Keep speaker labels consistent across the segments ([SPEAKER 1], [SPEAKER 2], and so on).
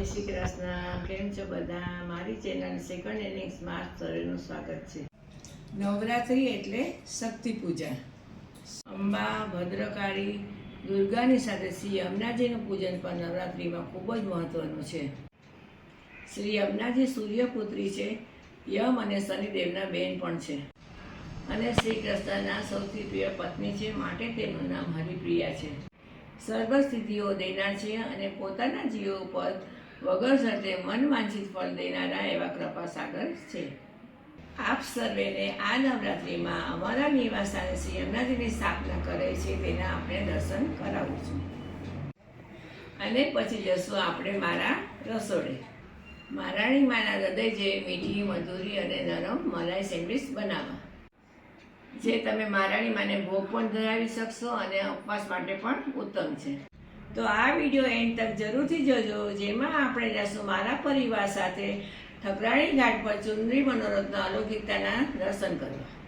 [SPEAKER 1] જય શ્રી કૃષ્ણ. કેમ છો બધા? મારી ચેનલ સેકન્ડ ઇનિંગ સ્માર્ટ સ્ટોરીનું સ્વાગત છે. નવરાત્રિ એટલે શક્તિ પૂજા. અંબા ભદ્રકાળી દુર્ગાની સાથે શ્રી અમનાજીનું પૂજન પણ નવરાત્રિમાં ખૂબ જ મહત્વનું છે. શ્રી અમનાજી સૂર્યપુત્રી છે યમ અને શનિદેવના બેન પણ છે. અને શ્રી કૃષ્ણના સૌથી પ્રિય પત્ની છે માટે તેનું નામ હરિપ્રિયા છે. સર્વ સ્થિતિઓ દેનાર છે અને પોતાના જીવો ઉપર વગર શરતે મન વાંછિત ફળ દેનારા એવા કૃપા સાગર છે. આપ સર્વેને આ નવરાત્રિમાં અમારા નિવાસાને શ્રી અમનાજીની સ્થાપના કરે છે તેના આપણે દર્શન કરાવું છું. અને પછી જશું આપણે મારા રસોડે. મારાણી માના હૃદય જેવી મીઠી, મધુરી અને નરમ મલાઈ સેન્ડવિચ બનાવવા. જે તમે મારાણી માને ભોગ પણ ધરાવી શકશો અને ઉપવાસ માટે પણ ઉત્તમ છે. તો આ વીડિયો એન્ડ તક જરૂરથી જોજો, જેમાં આપણે જશું મારા પરિવાર સાથે ઠકરાણી ઘાટ પર ચુંદરી મનોરથના અલૌકિકતાના દર્શન કરવા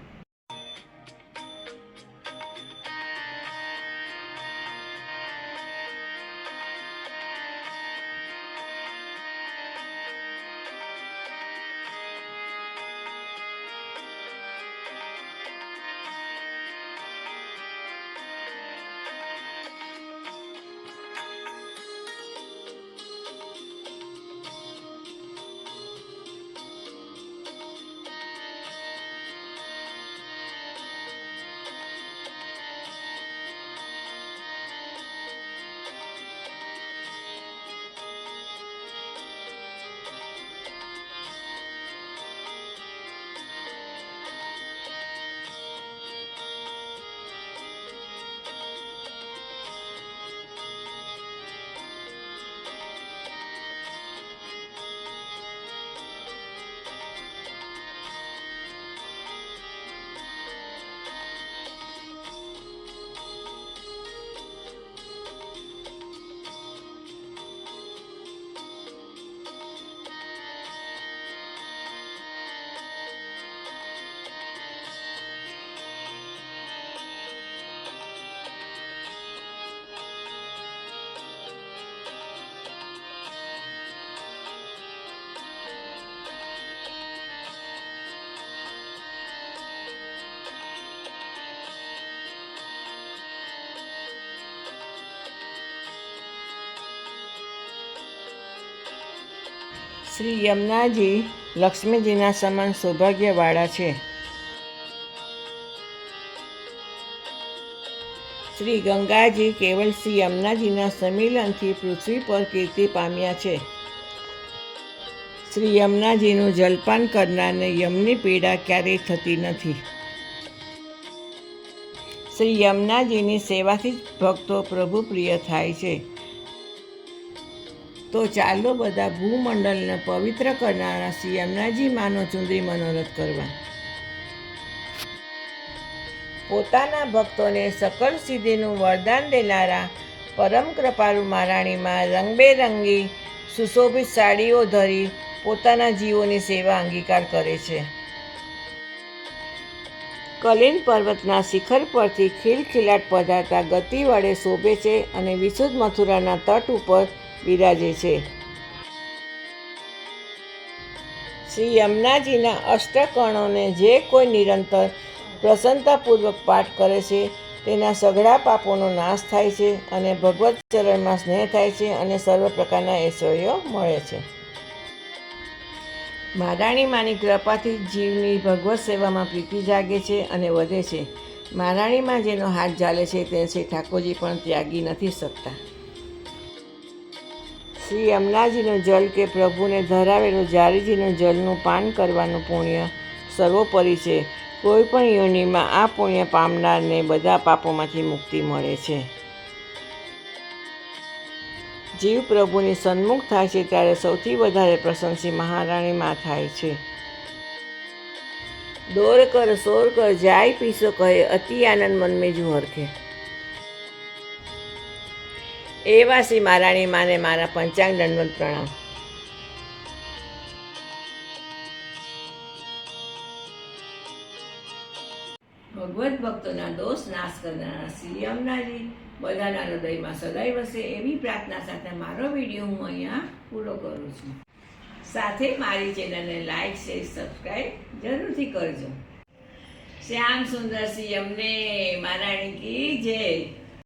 [SPEAKER 1] શ્રી યમુનાજી લક્ષ્મીજીના સમાન સૌભાગ્યવાળા છે. શ્રી ગંગાજી કેવલ શ્રી યમુનાજીના સંમિલનથી પૃથ્વી પર કીર્તિ પામ્યા છે. શ્રી યમુનાજીનું જલપાન કરનારને યમની પીડા ક્યારેય થતી નથી. શ્રી યમુનાજીની સેવાથી જ ભક્તો પ્રભુ પ્રિય થાય છે. તો ચાલો બધા ભૂમંડળને પવિત્ર કરનારા શ્રી યમુનાજી માનો ચુંદરી મનોરથ કરવા. પોતાના ભક્તોને સકલ સિદ્ધિનું વરદાન દેનારા પરમ કૃપાળુ મહારાણીમાં રંગબેરંગી, સુશોભિત સાડીઓ ધરી પોતાના જીવોની સેવા અંગીકાર કરે છે. કલિન પર્વતના શિખર પરથી ખીલખીલાટ પધારતા ગતિ વડે શોભે છે અને વિશુદ્ધ મથુરાના તટ ઉપર બિરાજે છે. શ્રી યમુનાજીના અષ્ટકર્ણોને જે કોઈ નિરંતર પ્રસન્નતાપૂર્વક પાઠ કરે છે, તેના સઘળા પાપોનો નાશ થાય છે અને ભગવત ચરણમાં સ્નેહ થાય છે અને સર્વ પ્રકારના ઐશ્વર્યો મળે છે. મહારાણી માની કૃપાથી જીવની ભગવત સેવામાં પ્રીતિ જાગે છે અને વધે છે. મહારાણીમાં જેનો હાથ ચાલે છે, તે શ્રી ઠાકોરજી પણ ત્યાગી નથી શકતા. શ્રી યમુનાજીનું જલ કે પ્રભુને ધરાવેલું જારીજીનું જલનું પાન કરવાનું પુણ્ય સર્વોપરી છે. કોઈ પણ યોનિમાં આ પુણ્ય પામનારને બધા પાપોમાંથી મુક્તિ મળે છે. જીવ પ્રભુની સન્મુખ થાય છે ત્યારે સૌથી વધારે પ્રશંસી મહારાણીમાં થાય છે. દોર કર, સોર કર, જાય પીસો કહે, અતિ આનંદ મન મેં જુ હરખે એવા શ્રી મહારાણી માને મારા પંચાંગ દંડવત પ્રણામ. ભગવત ભક્તોના દોષ નાશ કરનારા શ્રી યમુનાજી બધાના હૃદયમાં સદાય વસે એવી પ્રાર્થના સાથે મારો વીડિયો હું અહીંયા પૂરો કરું છું. સાથે મારી ચેનલને લાઈક, શેર, સબસ્ક્રાઈબ જરૂરથી કરજો. શ્યામ સુંદર સિંહ અમને મહારાણી કી જય.